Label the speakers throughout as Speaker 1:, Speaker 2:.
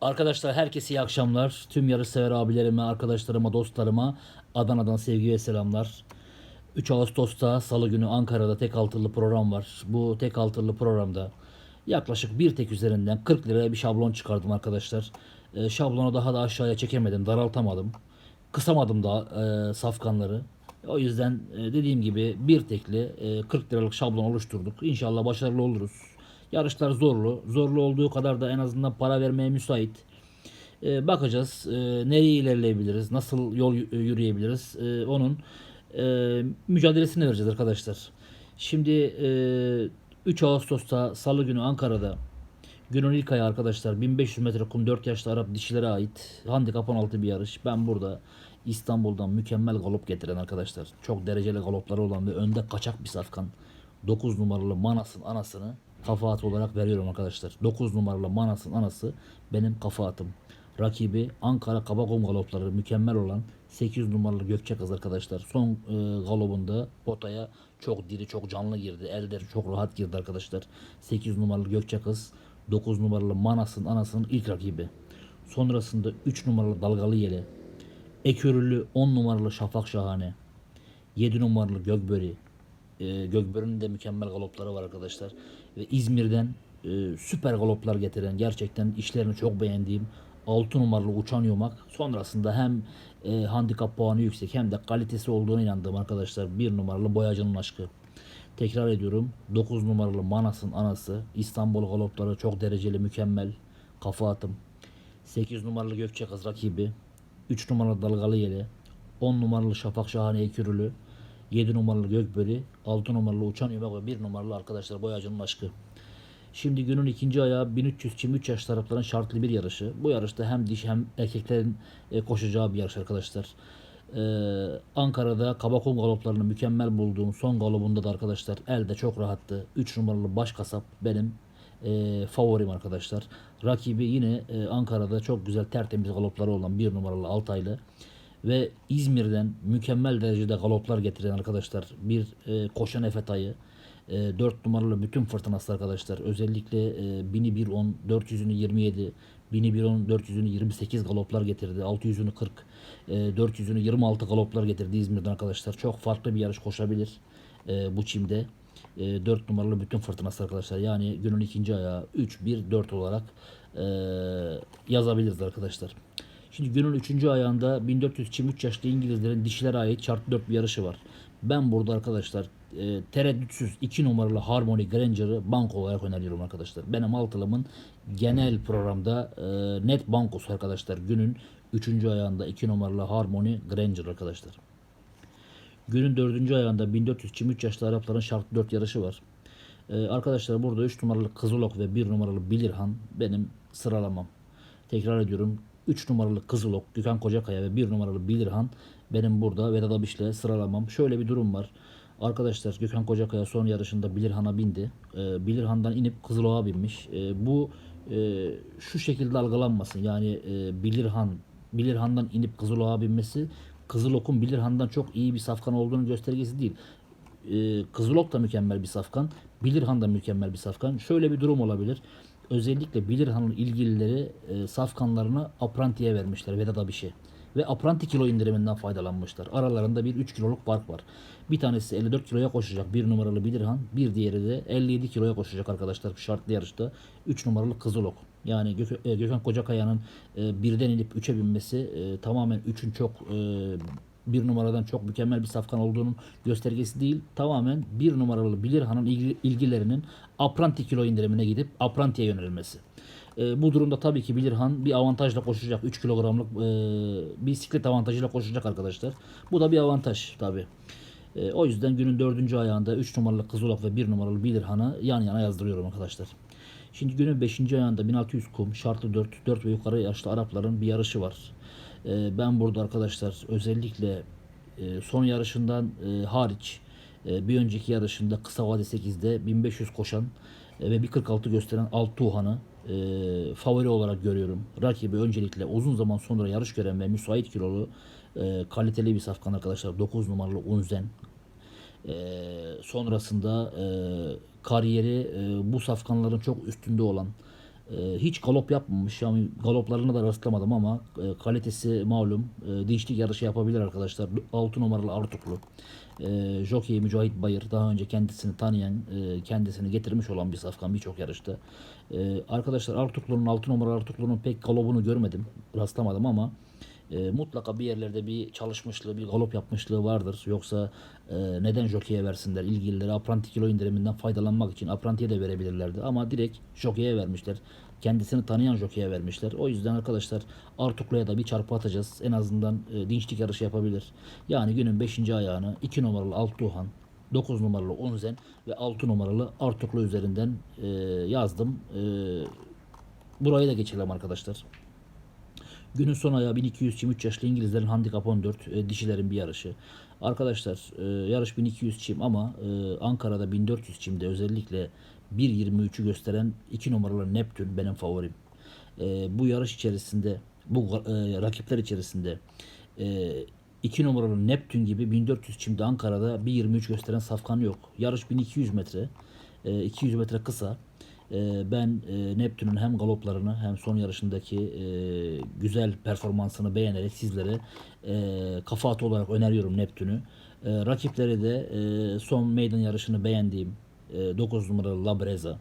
Speaker 1: Arkadaşlar herkese iyi akşamlar. Tüm yarışsever abilerime, arkadaşlarıma, dostlarıma Adana'dan sevgi ve selamlar. 3 Ağustos'ta Salı günü Ankara'da tek altılı program var. Bu tek altılı programda yaklaşık bir tek üzerinden 40 liraya bir şablon çıkardım arkadaşlar. Ee, şablonu daha da aşağıya çekemedim, daraltamadım. Kısamadım da e, safkanları. O yüzden e, dediğim gibi bir tekli e, 40 liralık şablon oluşturduk. İnşallah başarılı oluruz. Yarışlar zorlu. Zorlu olduğu kadar da en azından para vermeye müsait. Ee, bakacağız e, nereye ilerleyebiliriz, nasıl yol y- yürüyebiliriz. Ee, onun e, mücadelesini vereceğiz arkadaşlar. Şimdi e, 3 Ağustos'ta Salı günü Ankara'da günün ilk ayı arkadaşlar 1500 metre kum 4 yaşlı Arap dişilere ait handikap 16 bir yarış. Ben burada İstanbul'dan mükemmel galop getiren arkadaşlar. Çok dereceli galopları olan ve önde kaçak bir safkan. 9 numaralı Manas'ın anasını kafa atı olarak veriyorum arkadaşlar. 9 numaralı Manas'ın anası benim kafa atım. Rakibi Ankara Kabakom galopları mükemmel olan 8 numaralı Gökçe kız arkadaşlar. Son e, galobunda potaya çok diri çok canlı girdi. Elde çok rahat girdi arkadaşlar. 8 numaralı Gökçe kız 9 numaralı Manas'ın anasının ilk rakibi. Sonrasında 3 numaralı Dalgalı Yele. Ekörülü 10 numaralı Şafak Şahane. 7 numaralı Gökböri. E, de mükemmel galopları var arkadaşlar. Ve İzmir'den e, süper galoplar getiren gerçekten işlerini çok beğendiğim 6 numaralı Uçan Yumak. Sonrasında hem e, handikap puanı yüksek hem de kalitesi olduğuna inandığım arkadaşlar 1 numaralı Boyacı'nın aşkı. Tekrar ediyorum 9 numaralı Manas'ın anası. İstanbul galopları çok dereceli mükemmel. Kafa atım. 8 numaralı Gökçe Kız rakibi. 3 numaralı Dalgalı Yele. 10 numaralı Şafak Şahane Ekürülü. 7 numaralı Gökböri. 6 numaralı Uçan Yumak ve 1 numaralı arkadaşlar Boyacı'nın aşkı. Şimdi günün ikinci ayağı 1300 çim 3 yaş tarafların şartlı bir yarışı. Bu yarışta hem diş hem erkeklerin e, koşacağı bir yarış arkadaşlar. Ee, Ankara'da Kabakom galoplarını mükemmel bulduğum son galobunda da arkadaşlar elde çok rahattı. 3 numaralı baş kasap benim e, favorim arkadaşlar. Rakibi yine e, Ankara'da çok güzel tertemiz galopları olan 1 numaralı Altaylı ve İzmir'den mükemmel derecede galoplar getiren arkadaşlar bir e, koşan Efe Tayı. 4 numaralı bütün fırtınası arkadaşlar. Özellikle e, 1000'i 1.10, 400'ünü 27, 1000'i 1.10, 400'ünü 28 galoplar getirdi. 600'ünü 40, e, 400'ünü 26 galoplar getirdi İzmir'den arkadaşlar. Çok farklı bir yarış koşabilir e, bu çimde. E, 4 numaralı bütün fırtınası arkadaşlar. Yani günün ikinci ayağı 3, 1, 4 olarak e, yazabiliriz arkadaşlar. Şimdi günün üçüncü ayağında 1400 çim 3 yaşlı İngilizlerin dişilere ait çarpı 4 bir yarışı var. Ben burada arkadaşlar e, tereddütsüz 2 numaralı Harmony Granger'ı banko olarak öneriyorum arkadaşlar. Benim altılımın genel programda e, net bankosu arkadaşlar. Günün 3. ayağında 2 numaralı Harmony Granger arkadaşlar. Günün 4. ayağında 1400 çim 3 yaşlı Arapların şartlı 4 yarışı var. Ee, arkadaşlar burada 3 numaralı Kızılok ve 1 numaralı Bilirhan benim sıralamam. Tekrar ediyorum. 3 numaralı Kızılok, Gökhan Kocakaya ve 1 numaralı Bilirhan benim burada Vedat Abiş'le sıralamam. Şöyle bir durum var. Arkadaşlar Gökhan Kocakaya son yarışında Bilirhan'a bindi. Ee, Bilirhan'dan inip Kızılok'a binmiş. Ee, bu e, şu şekilde algılanmasın. Yani e, Bilirhan Bilirhan'dan inip Kızılok'a binmesi Kızılok'un Bilirhan'dan çok iyi bir safkan olduğunu göstergesi değil. Ee, Kızılok da mükemmel bir safkan. Bilirhan da mükemmel bir safkan. Şöyle bir durum olabilir. Özellikle Bilirhan'ın ilgilileri e, safkanlarını Apranti'ye vermişler Vedat Abiş'e. Ve Apranti kilo indiriminden faydalanmışlar. Aralarında bir 3 kiloluk fark var. Bir tanesi 54 kiloya koşacak bir numaralı Bilirhan. Bir diğeri de 57 kiloya koşacak arkadaşlar şartlı yarışta. 3 numaralı Kızılok. Yani e, Gökhan Kocakaya'nın e, birden inip 3'e binmesi e, tamamen 3'ün çok bir numaradan çok mükemmel bir safkan olduğunun göstergesi değil. Tamamen bir numaralı Bilirhan'ın ilgi- ilgilerinin Apranti kilo indirimine gidip Apranti'ye yönelmesi. E, bu durumda tabii ki Bilirhan bir avantajla koşacak. 3 kilogramlık e, bisiklet avantajıyla koşacak arkadaşlar. Bu da bir avantaj tabii. E, o yüzden günün dördüncü ayağında 3 numaralı Kızılok ve 1 numaralı Bilirhan'ı yan yana yazdırıyorum arkadaşlar. Şimdi günün 5. ayağında 1600 kum, şartlı 4, 4 ve yukarı yaşlı Arapların bir yarışı var. E, ben burada arkadaşlar özellikle e, son yarışından e, hariç e, bir önceki yarışında kısa vade 8'de 1500 koşan ve 1.46 gösteren Altuhan'ı e, favori olarak görüyorum. Rakibi öncelikle uzun zaman sonra yarış gören ve müsait kilolu kaliteli bir safkan arkadaşlar. 9 numaralı Unzen. Sonrasında kariyeri bu safkanların çok üstünde olan hiç galop yapmamış. Yani galoplarına da rastlamadım ama e, kalitesi malum. E, dinçlik yarışı yapabilir arkadaşlar. 6 numaralı Artuklu. E, Jockey Mücahit Bayır daha önce kendisini tanıyan, kendisini getirmiş olan bir safkan birçok yarışta. Arkadaşlar Artuklu'nun 6 numaralı Artuklu'nun pek galopunu görmedim. Rastlamadım ama e, mutlaka bir yerlerde bir çalışmışlığı, bir galop yapmışlığı vardır. Yoksa e, neden jokeye versinler ilgilileri apranti kilo indiriminden faydalanmak için aprantiye de verebilirlerdi. Ama direkt jokeye vermişler. Kendisini tanıyan jokeye vermişler. O yüzden arkadaşlar Artuklu'ya da bir çarpı atacağız. En azından e, dinçlik yarışı yapabilir. Yani günün 5. ayağını 2 numaralı Altuhan, 9 numaralı Onzen ve 6 numaralı Artuklu üzerinden e, yazdım. E, burayı da geçelim arkadaşlar. Günün son ayağı 1200 çim 3 yaşlı İngilizlerin handikap 14 e, dişilerin bir yarışı. Arkadaşlar e, yarış 1200 çim ama e, Ankara'da 1400 çimde özellikle 1.23'ü gösteren 2 numaralı Neptün benim favorim. E, bu yarış içerisinde bu e, rakipler içerisinde e, 2 numaralı Neptün gibi 1400 çimde Ankara'da 1.23 gösteren safkan yok. Yarış 1200 metre. E, 200 metre kısa. E, ben e, Neptün'ün hem galoplarını hem son yarışındaki e, güzel performansını beğenerek sizlere e, kafa atı olarak öneriyorum Neptün'ü. E, rakipleri de e, son meydan yarışını beğendiğim e, 9 numaralı Labreza.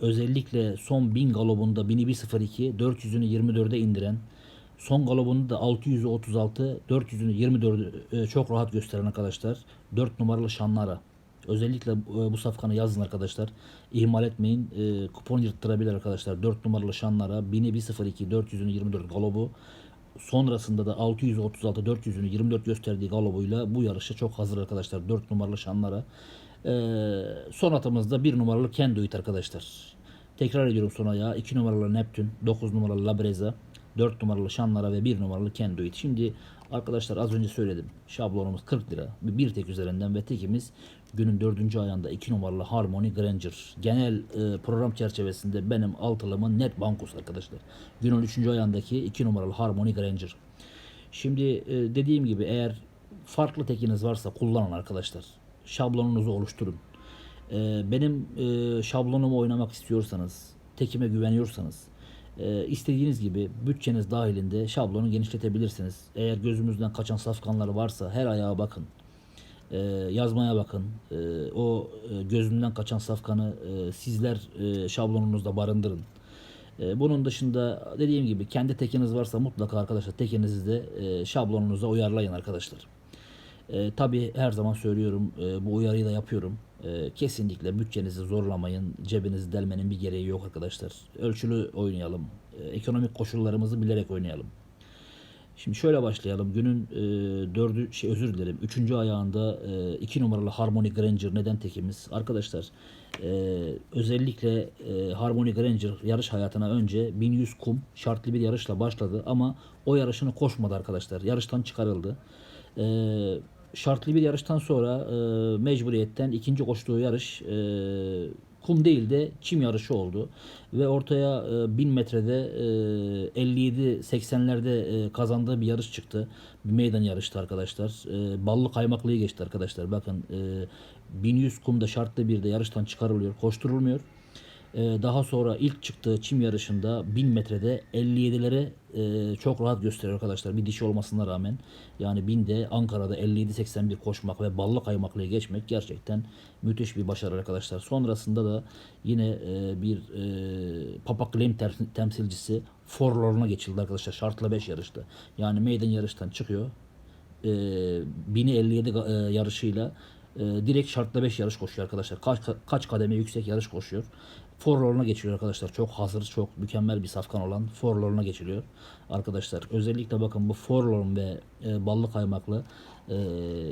Speaker 1: Özellikle son 1000 galobunda 1102 400'ünü 24'e indiren son galobunda da 600'ü 36 400'ünü 24'ü e, çok rahat gösteren arkadaşlar 4 numaralı Şanlara. Özellikle e, bu safkanı yazın arkadaşlar. İhmal etmeyin. E, kupon yırttırabilir arkadaşlar. 4 numaralı şanlara 1102 400'ünü 24 galobu. Sonrasında da 636 400'ünü 24 gösterdiği galobuyla bu yarışa çok hazır arkadaşlar. 4 numaralı şanlara. E, son atımızda 1 numaralı Kendoit arkadaşlar. Tekrar ediyorum son ayağı. 2 numaralı Neptün, 9 numaralı Labreza, 4 numaralı Şanlara ve 1 numaralı Kendoit. Şimdi arkadaşlar az önce söyledim. Şablonumuz 40 lira. Bir tek üzerinden ve tekimiz günün 4. ayında 2 numaralı Harmony Granger. Genel e, program çerçevesinde benim altılımın net bankus arkadaşlar. Günün 3. ayındaki 2 numaralı Harmony Granger. Şimdi e, dediğim gibi eğer farklı tekiniz varsa kullanın arkadaşlar. Şablonunuzu oluşturun. E, benim e, şablonumu oynamak istiyorsanız, tekime güveniyorsanız e, istediğiniz gibi bütçeniz dahilinde şablonu genişletebilirsiniz. Eğer gözümüzden kaçan safkanlar varsa her ayağa bakın. E, yazmaya bakın. E, o e, kaçan safkanı e, sizler e, şablonunuzda barındırın. E, bunun dışında dediğim gibi kendi tekiniz varsa mutlaka arkadaşlar tekinizi de e, şablonunuza uyarlayın arkadaşlar. E, tabii her zaman söylüyorum e, bu uyarıyı da yapıyorum. E, kesinlikle bütçenizi zorlamayın. Cebinizi delmenin bir gereği yok arkadaşlar. Ölçülü oynayalım. E, ekonomik koşullarımızı bilerek oynayalım. Şimdi şöyle başlayalım. Günün e, dördü, şey özür dilerim. Üçüncü ayağında e, iki numaralı Harmony Granger neden tekimiz? Arkadaşlar e, özellikle e, Harmony Granger yarış hayatına önce 1100 kum şartlı bir yarışla başladı ama o yarışını koşmadı arkadaşlar. Yarıştan çıkarıldı. E, şartlı bir yarıştan sonra e, mecburiyetten ikinci koştuğu yarış e, kum değil de çim yarışı oldu. Ve ortaya e, 1000 metrede e, 57-80'lerde e, kazandığı bir yarış çıktı. Bir meydan yarıştı arkadaşlar. E, ballı kaymaklıyı geçti arkadaşlar. Bakın e, 1100 kumda şartlı bir de yarıştan çıkarılıyor. Koşturulmuyor. Ee, daha sonra ilk çıktığı çim yarışında 1000 metrede 57'lere e, çok rahat gösteriyor arkadaşlar. Bir dişi olmasına rağmen. Yani 1000'de Ankara'da 57-81 koşmak ve ballı kaymaklıya geçmek gerçekten müthiş bir başarı arkadaşlar. Sonrasında da yine e, bir e, Papa Claim tem- temsilcisi Forlorn'a geçildi arkadaşlar. Şartla 5 yarıştı. Yani meydan yarıştan çıkıyor. E, 1057 ga- e, yarışıyla e, direkt şartla 5 yarış koşuyor arkadaşlar. Kaç kaç kademe yüksek yarış koşuyor. Forlorn'a geçiliyor arkadaşlar. Çok hazır, çok mükemmel bir safkan olan Forlorn'a geçiliyor arkadaşlar. Özellikle bakın bu Forlorn ve e, ballı kaymaklı e,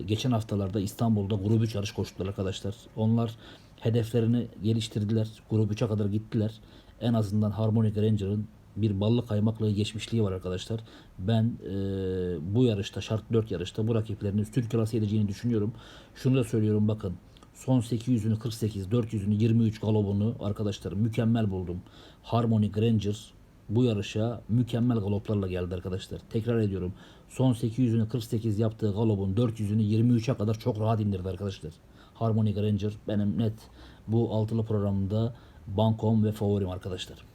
Speaker 1: geçen haftalarda İstanbul'da grup 3 yarış koştular arkadaşlar. Onlar hedeflerini geliştirdiler. Grup 3'e kadar gittiler. En azından Harmonic Ranger'ın bir ballı kaymakla geçmişliği var arkadaşlar. Ben e, bu yarışta şart 4 yarışta bu rakiplerini Türk klası edeceğini düşünüyorum. Şunu da söylüyorum bakın. Son 800'ünü 48, 400'ünü 23 galobunu arkadaşlar mükemmel buldum. Harmony Granger bu yarışa mükemmel galoplarla geldi arkadaşlar. Tekrar ediyorum. Son 800'ünü 48 yaptığı galobun 400'ünü 23'e kadar çok rahat indirdi arkadaşlar. Harmony Granger benim net bu altılı programında bankom ve favorim arkadaşlar.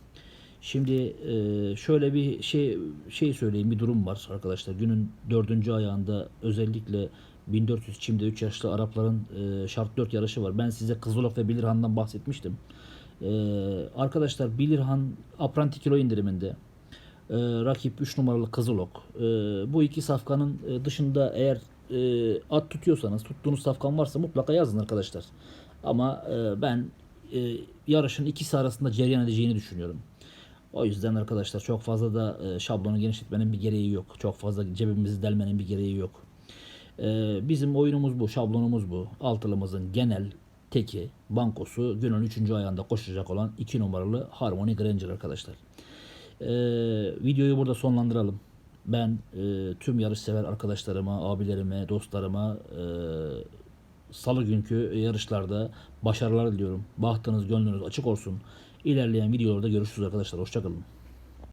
Speaker 1: Şimdi e, şöyle bir şey şey söyleyeyim bir durum var arkadaşlar. Günün dördüncü ayağında özellikle 1400 çimde 3 yaşlı Arapların e, şart 4 yarışı var. Ben size Kızılok ve Bilirhan'dan bahsetmiştim. E, arkadaşlar Bilirhan apranti kilo indiriminde. Rakip 3 numaralı Kızılok. Bu iki safkanın dışında eğer at tutuyorsanız, tuttuğunuz safkan varsa mutlaka yazın arkadaşlar. Ama ben yarışın ikisi arasında cereyan edeceğini düşünüyorum. O yüzden arkadaşlar çok fazla da e, şablonu genişletmenin bir gereği yok. Çok fazla cebimizi delmenin bir gereği yok. E, bizim oyunumuz bu, şablonumuz bu. Altılımızın genel teki, bankosu günün 3. ayağında koşacak olan 2 numaralı Harmony Granger arkadaşlar. E, videoyu burada sonlandıralım. Ben tüm yarış sever arkadaşlarıma, abilerime, dostlarıma salı günkü yarışlarda başarılar diliyorum. Bahtınız, gönlünüz açık olsun. İlerleyen videolarda görüşürüz arkadaşlar. Hoşçakalın.